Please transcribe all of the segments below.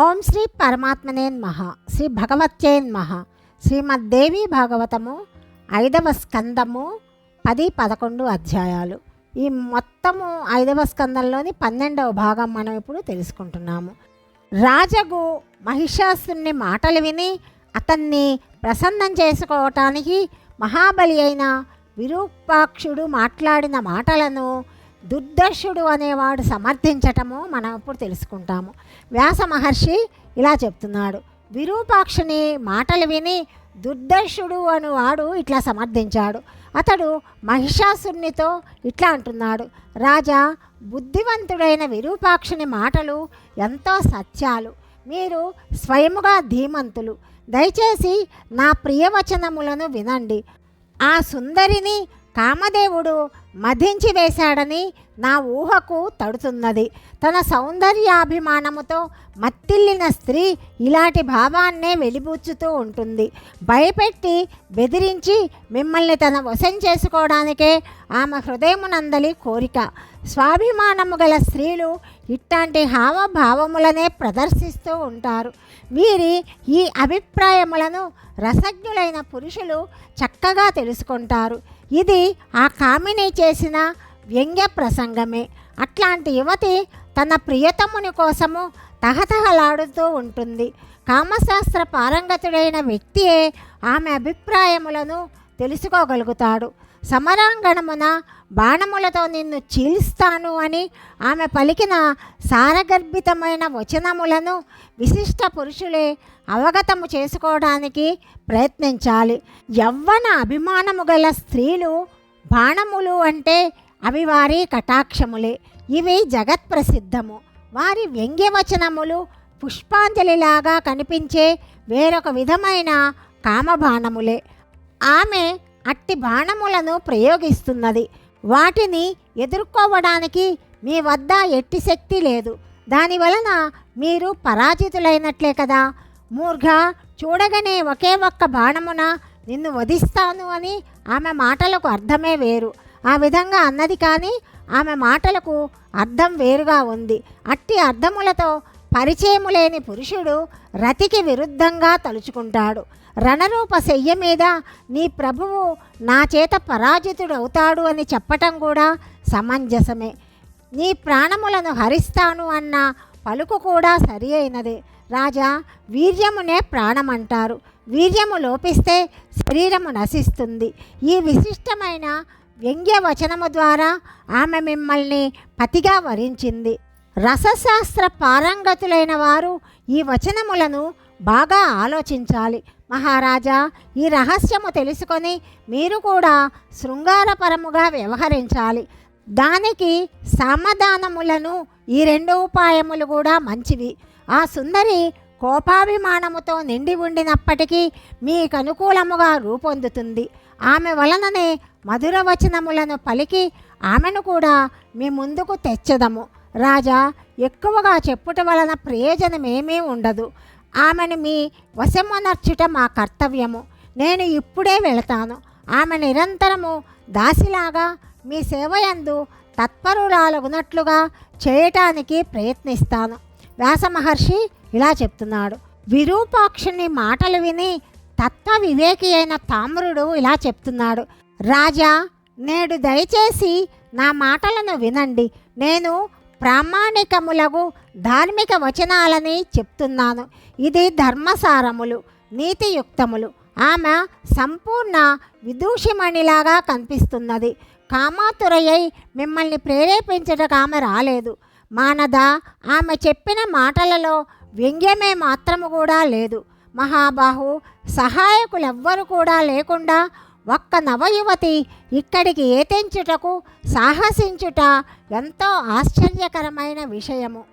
ఓం శ్రీ పరమాత్మనే మహ శ్రీ భగవత్యేన్ మహ శ్రీమద్దేవి భాగవతము ఐదవ స్కందము పది పదకొండు అధ్యాయాలు. ఈ మొత్తము ఐదవ స్కందంలోని పన్నెండవ భాగం మనం ఇప్పుడు తెలుసుకుంటున్నాము. రాజగు మహిషాసుని మాటలు విని అతన్ని ప్రసన్నం చేసుకోవటానికి మహాబలి అయిన విరూపాక్షుడు మాట్లాడిన మాటలను దుర్దర్శుడు అనేవాడు సమర్థించటము మనం ఇప్పుడు తెలుసుకుంటాము. వ్యాస మహర్షి ఇలా చెప్తున్నాడు విరూపాక్షుని మాటలు విని దుర్దర్శుడు అనువాడు ఇట్లా సమర్థించాడు. అతడు మహిషాసురునితో ఇట్లా అంటున్నాడు రాజా బుద్ధివంతుడైన విరూపాక్షుని మాటలు ఎంతో సత్యాలు. మీరు స్వయముగా ధీమంతులు. దయచేసి నా ప్రియవచనములను వినండి. ఆ సుందరిని కామదేవుడు మధించి వేశాడని నా ఊహకు తడుతున్నది. తన సౌందర్యాభిమానముతో మత్తిల్లిన స్త్రీ ఇలాంటి భావాన్నే వెలిబుచ్చుతూ ఉంటుంది. భయపెట్టి బెదిరించి మిమ్మల్ని తన వశం చేసుకోవడానికే ఆమె హృదయమునందలి కోరిక. స్వాభిమానము గల స్త్రీలు ఇట్లాంటి హావభావములనే ప్రదర్శిస్తూ ఉంటారు. వీరి ఈ అభిప్రాయములను రసజ్ఞులైన పురుషులు చక్కగా తెలుసుకుంటారు. ఇది ఆ కామిని చేసిన వ్యంగ్య ప్రసంగమే అట్లాంటి యువతి తన ప్రియతముని కోసము తహతహలాడుతూ ఉంటుంది. కామశాస్త్ర పారంగతుడైన వ్యక్తియే ఆమె అభిప్రాయములను తెలుసుకోగలుగుతాడు. సమరాంగణమున బాణములతో నిన్ను చీల్స్తాను అని ఆమె పలికిన సారగర్భితమైన వచనములను విశిష్ట పురుషులే అవగతము చేసుకోవడానికి ప్రయత్నించాలి. యవ్వన అభిమానము గల స్త్రీలు బాణములు అంటే అవి వారి కటాక్షములే. ఇవి జగత్ప్రసిద్ధము. వారి వ్యంగ్యవచనములు పుష్పాంజలిలాగా కనిపించే వేరొక విధమైన కామబాణములే. ఆమె అట్టి బాణములను ప్రయోగిస్తున్నది. వాటిని ఎదుర్కోవడానికి మీ వద్ద ఎట్టి శక్తి లేదు. దానివలన మీరు పరాజితులైనట్లే కదా. మూర్ఘ చూడగానే ఒకే ఒక్క బాణమున నిన్ను వధిస్తాను అని ఆమె మాటలకు అర్థమే వేరు. ఆ విధంగా అన్నది కానీ ఆమె మాటలకు అర్థం వేరుగా ఉంది. అట్టి అర్థములతో పరిచయము లేని పురుషుడు రతికి విరుద్ధంగా తలుచుకుంటాడు. రణరూప శయ్య మీద నీ ప్రభువు నా చేత పరాజితుడవుతాడు అని చెప్పటం కూడా సమంజసమే. నీ ప్రాణములను హరిస్తాను అన్న పలుకు కూడా సరి అయినదే. రాజా వీర్యమునే ప్రాణమంటారు. వీర్యము లోపిస్తే శరీరము నశిస్తుంది. ఈ విశిష్టమైన వ్యంగ్య వచనము ద్వారా ఆమె మిమ్మల్ని పతిగా వరించింది. రసశాస్త్ర పారంగతులైన వారు ఈ వచనములను బాగా ఆలోచించాలి. మహారాజా ఈ రహస్యము తెలుసుకొని మీరు కూడా శృంగారపరముగా వ్యవహరించాలి. దానికి సమాధానములను ఈ రెండు ఉపాయములు కూడా మంచివి. ఆ సుందరి కోపాభిమానముతో నిండి ఉండినప్పటికీ మీకు అనుకూలముగా రూపొందుతుంది. ఆమె వలననే మధుర వచనములను పలికి ఆమెను కూడా మీ ముందుకు తెచ్చదము. రాజా ఎక్కువగా చెప్పుట వలన ప్రయోజనమేమీ ఉండదు. ఆమెను మీ వశమనర్చుట మా కర్తవ్యము. నేను ఇప్పుడే వెళతాను. ఆమె నిరంతరము దాసిలాగా మీ సేవయందు తత్పరురాలగునట్లుగా చేయటానికి ప్రయత్నిస్తాను. వ్యాస మహర్షి ఇలా చెప్తున్నాడు. విరూపాక్షుని మాటలు విని తత్వ వివేకి అయిన తామ్రుడు ఇలా చెప్తున్నాడు. రాజా నేడు దయచేసి నా మాటలను వినండి. నేను ప్రామాణికములకు ధార్మిక వచనాలని చెప్తున్నాను. ఇది ధర్మసారములు నీతియుక్తములు. ఆమె సంపూర్ణ విదూషిమణిలాగా కనిపిస్తున్నది. కామాతురయ్యై మిమ్మల్ని ప్రేరేపించటకు ఆమె రాలేదు. మానద ఆమె చెప్పిన మాటలలో వ్యంగ్యమే మాత్రము కూడా లేదు. మహాబాహు సహాయకులెవ్వరు కూడా లేకుండా ఒక్క నవయువతి ఇక్కడికి ఏతెంచుటకు సాహసించుట ఎంతో ఆశ్చర్యకరమైన విషయము.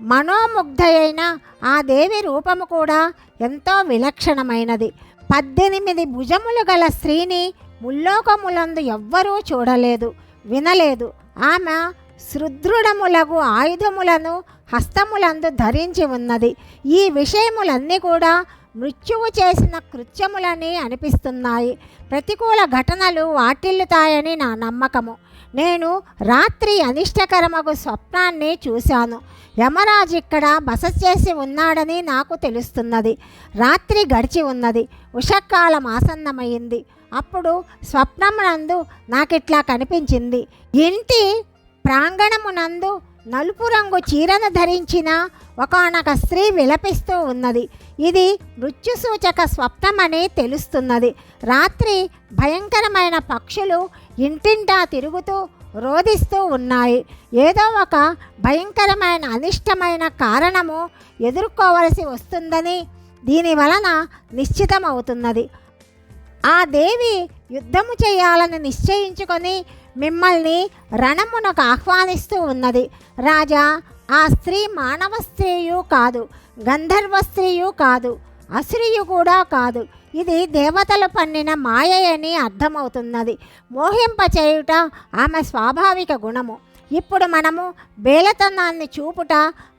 మనోముగ్ధయైన ఆ దేవి రూపము కూడా ఎంతో విలక్షణమైనది. పద్దెనిమిది భుజములు గల స్త్రీని ముల్లోకములందు ఎవ్వరూ చూడలేదు వినలేదు. ఆమె సుదృఢములగు ఆయుధములను హస్తములందు ధరించి ఉన్నది. ఈ విషయములన్నీ కూడా మృత్యువు చేసిన కృత్యములని అనిపిస్తున్నాయి. ప్రతికూల ఘటనలు వాటిల్లుతాయని నా నమ్మకము. నేను రాత్రి అనిష్టకరమగు స్వప్నాన్ని చూశాను. యమరాజు ఇక్కడ బస చేసి ఉన్నాడని నాకు తెలుస్తున్నది. రాత్రి గడిచి ఉన్నది. ఉషకాలం ఆసన్నమైంది. అప్పుడు స్వప్నమునందు నాకిట్లా కనిపించింది. ఇంటి ప్రాంగణమునందు నలుపు రంగు చీరను ధరించిన ఒకనొక స్త్రీ విలపిస్తూ ఉన్నది. ఇది మృత్యుసూచక స్వప్నమని తెలుస్తున్నది. రాత్రి భయంకరమైన పక్షులు ఇంటింటా తిరుగుతూ రోధిస్తూ ఉన్నాయి. ఏదో ఒక భయంకరమైన అనిష్టమైన కారణము ఎదుర్కోవలసి వస్తుందని దీని వలన నిశ్చితమవుతున్నది. ఆ దేవి యుద్ధము చేయాలని నిశ్చయించుకొని మిమ్మల్ని రణమునకు ఆహ్వానిస్తూ ఉన్నది. రాజా ఆ స్త్రీ మానవ స్త్రీయు కాదు గంధర్వ స్త్రీయు కాదు అసురియు కూడా కాదు. ఇది దేవతలు పన్నిన మాయ అని అర్థమవుతున్నది. మోహింపచేయుట ఆమె స్వాభావిక గుణము. ఇప్పుడు మనము బేలతనాన్ని చూపుట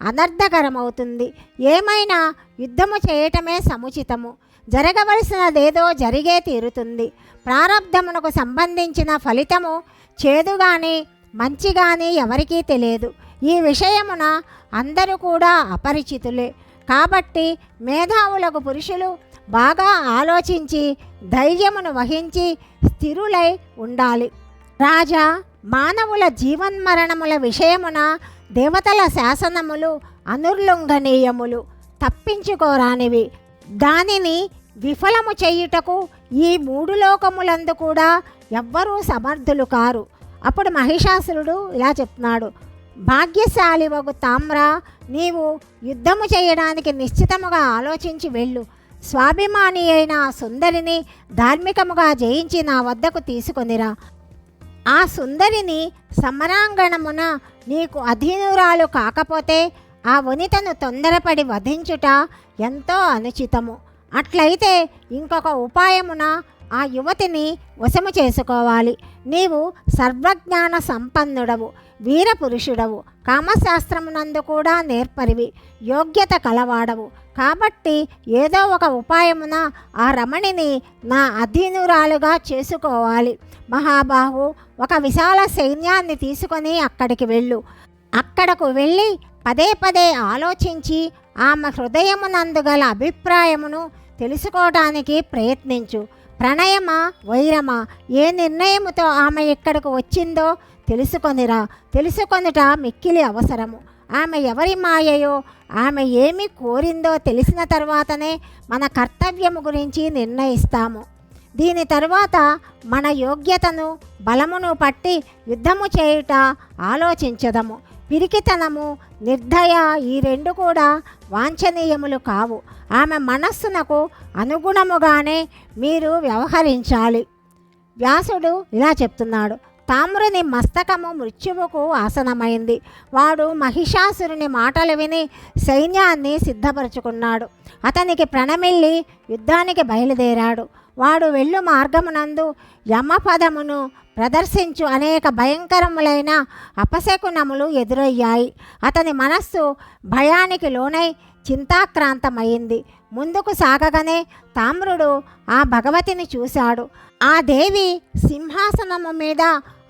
అనర్థకరమవుతుంది. ఏమైనా యుద్ధము చేయటమే సముచితము. జరగవలసినదేదో జరిగే తీరుతుంది. ప్రారంధమునకు సంబంధించిన ఫలితము చేదు కానీ మంచి కానీ ఎవరికీ తెలియదు. ఈ విషయమున అందరూ కూడా అపరిచితులే. కాబట్టి మేధావులకు పురుషులు బాగా ఆలోచించి ధైర్యమును వహించి స్థిరులై ఉండాలి. రాజా మానవుల జీవన్మరణముల విషయమున దేవతల శాసనములు అనుర్లుంఘనీయములు తప్పించుకోరానివి. దానిని విఫలము చేయుటకు ఈ మూడు లోకములందు కూడా ఎవ్వరూ సమర్థులు కారు. అప్పుడు మహిషాసురుడు ఇలా చెప్తున్నాడు. భాగ్యశాలి ఒక తామ్ర నీవు యుద్ధము చేయడానికి నిశ్చితముగా ఆలోచించి వెళ్ళు. స్వాభిమాని అయిన ఆ సుందరిని ధార్మికముగా జయించి నా వద్దకు తీసుకొనిరా. ఆ సుందరిని సమరాంగణమున నీకు అధీనురాలు కాకపోతే ఆ వనితను తొందరపడి వధించుట ఎంతో అనుచితము. అట్లయితే ఇంకొక ఉపాయమున ఆ యువతిని వశము చేసుకోవాలి. నీవు సర్వజ్ఞాన సంపన్నుడవు వీరపురుషుడవు కామశాస్త్రమునందు కూడా నేర్పరివి యోగ్యత కలవాడవు. కాబట్టి ఏదో ఒక ఉపాయమున ఆ రమణిని నా అధీనురాలుగా చేసుకోవాలి. మహాబాహు ఒక విశాల సైన్యాన్ని తీసుకొని అక్కడికి వెళ్ళు. అక్కడకు వెళ్ళి పదే పదే ఆలోచించి ఆమె హృదయమునందు గల అభిప్రాయమును తెలుసుకోవడానికి ప్రయత్నించు. ప్రణయమా వైరమా ఏ నిర్ణయముతో ఆమె ఇక్కడకు వచ్చిందో తెలుసుకొనిరా. తెలుసుకొనుట మిక్కిలి అవసరము. ఆమె ఎవరి మాయయో ఆమె ఏమి కోరిందో తెలిసిన తర్వాతనే మన కర్తవ్యము గురించి నిర్ణయిస్తాము. దీని తర్వాత మన యోగ్యతను బలమును పట్టి యుద్ధము చేయుట ఆలోచించదము. పిరికితనము నిర్దయ ఈ రెండు కూడా వాంఛనీయములు కావు. ఆమె మనస్సునకు అనుగుణముగానే మీరు వ్యవహరించాలి. వ్యాసుడు ఇలా చెప్తున్నాడు. తామ్రుని మస్తకము మృత్యువుకు ఆసనమైంది. వాడు మహిషాసురుని మాటలు విని సైన్యాన్ని సిద్ధపరుచుకున్నాడు. అతనికి ప్రణమిల్లి యుద్ధానికి బయలుదేరాడు. వాడు వెళ్ళు మార్గమునందు యమపదమును ప్రదర్శించు. అనేక భయంకరములైన అపశకునములు ఎదురయ్యాయి. అతని మనస్సు భయానికి లోనై చింతాక్రాంతమైంది. ముందుకు సాగగానే తామ్రుడు ఆ భగవతిని చూశాడు. ఆ దేవి సింహాసనము మీద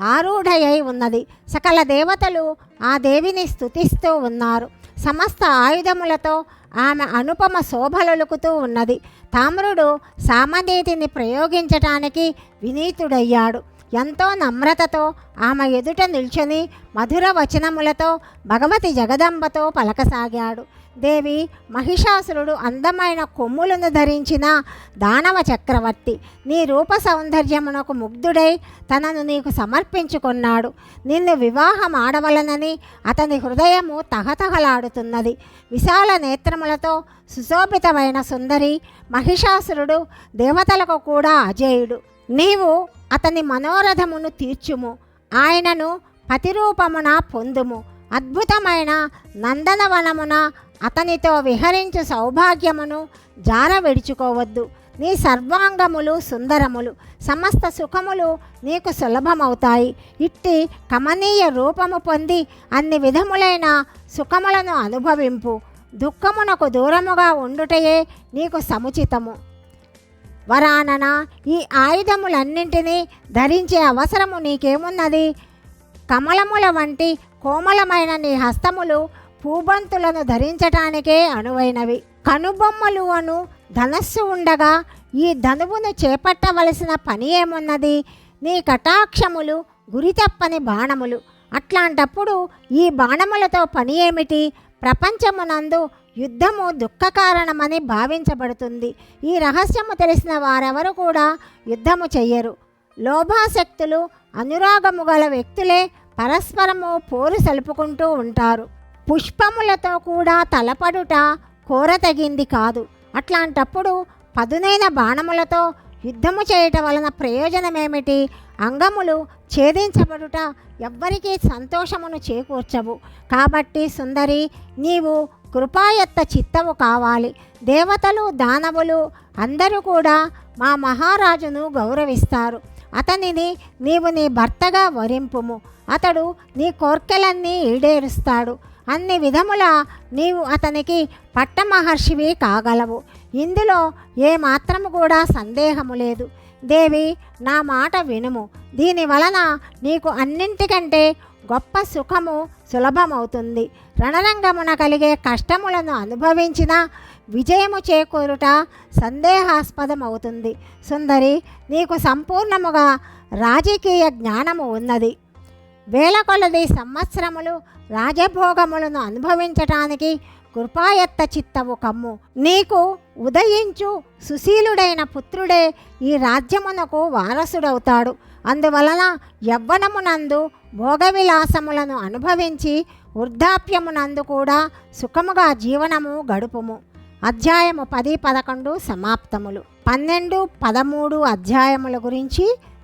ఆరూఢయై ఉన్నది. సకల దేవతలు ఆ దేవిని స్థుతిస్తూ ఉన్నారు. సమస్త ఆయుధములతో ఆమె అనుపమ శోభలొలుకుతూ ఉన్నది. తామ్రుడు సామనీతిని ప్రయోగించటానికి వినీతుడయ్యాడు. ఎంతో నమ్రతతో ఆమె ఎదుట నిల్చొని మధుర వచనములతో భగవతి జగదంబతో పలకసాగాడు. దేవి మహిషాసురుడు అందమైన కొమ్ములను ధరించిన దానవ చక్రవర్తి. నీ రూప సౌందర్యమునకు ముగ్ధుడై తనను నీకు సమర్పించుకున్నాడు. నిన్ను వివాహం ఆడవలనని అతని హృదయము తహతహలాడుతున్నది. విశాల నేత్రములతో సుశోభితమైన సుందరి మహిషాసురుడు దేవతలకు కూడా అజేయుడు. నీవు అతని మనోరథమును తీర్చుము. ఆయనను పతిరూపమున పొందుము. అద్భుతమైన నందనవనమున అతనితో విహరించు సౌభాగ్యమును జార విడుచుకోవద్దు. నీ సర్వాంగములు సుందరములు సమస్త సుఖములు నీకు సులభమవుతాయి. ఇట్టి కమనీయ రూపము పొంది అన్ని విధములైన సుఖములను అనుభవింపు. దుఃఖమునకు దూరముగా ఉండుటయే నీకు సముచితము. వరానన ఈ ఆయుధములన్నింటినీ ధరించే అవసరము నీకేమున్నది? కమలముల వంటి కోమలమైన నీ హస్తములు పూబంతులను ధరించటానికే అనువైనవి. కనుబొమ్మలు అను ధనస్సు ఉండగా ఈ ధనువును చేపట్టవలసిన పని ఏమున్నది? నీ కటాక్షములు గురి తప్పని బాణములు. అట్లాంటప్పుడు ఈ బాణములతో పని ఏమిటి? ప్రపంచమునందు యుద్ధము దుఃఖకారణమని భావించబడుతుంది. ఈ రహస్యము తెలిసిన వారెవరు కూడా యుద్ధము చెయ్యరు. లోభాశక్తులు అనురాగము గల వ్యక్తులే పరస్పరము పోరు సలుపుకుంటూ ఉంటారు. పుష్పములతో కూడా తలపడుట కోరతగింది కాదు. అట్లాంటప్పుడు పదునైన బాణములతో యుద్ధము చేయటం వలన ప్రయోజనమేమిటి? అంగములు ఛేదించబడుట ఎవ్వరికీ సంతోషమును చేకూర్చవు. కాబట్టి సుందరి నీవు కృపాయత్త చిత్తము కావాలి. దేవతలు దానవులు అందరూ కూడా మా మహారాజును గౌరవిస్తారు. అతనిని నీవు నీ భర్తగా వరింపుము. అతడు నీ కోర్కెలన్నీ ఈడేరుస్తాడు. అన్ని విధముల నీవు అతనికి పట్టమహర్షివి కాగలవు. ఇందులో ఏ మాత్రము కూడా సందేహము లేదు. దేవి నా మాట వినుము. దీని వలన నీకు అన్నింటికంటే గొప్ప సుఖము సులభమవుతుంది. రణరంగమున కలిగే కష్టములను అనుభవించిన విజయము చేకూరుట సందేహాస్పదమవుతుంది. సుందరి నీకు సంపూర్ణముగా రాజకీయ జ్ఞానము ఉన్నది. వేల కొలది సంవత్సరములు రాజభోగములను అనుభవించటానికి కృపాయత్త చిత్తవు కమ్ము. నీకు ఉదయించు సుశీలుడైన పుత్రుడే ఈ రాజ్యమునకు వారసుడవుతాడు. అందువలన యవ్వనమునందు భోగవిలాసములను అనుభవించి వృద్ధాప్యమునందు కూడా సుఖముగా జీవనము గడుపుము. అధ్యాయము పది పదకొండు సమాప్తములు. పన్నెండు పదమూడు అధ్యాయముల గురించి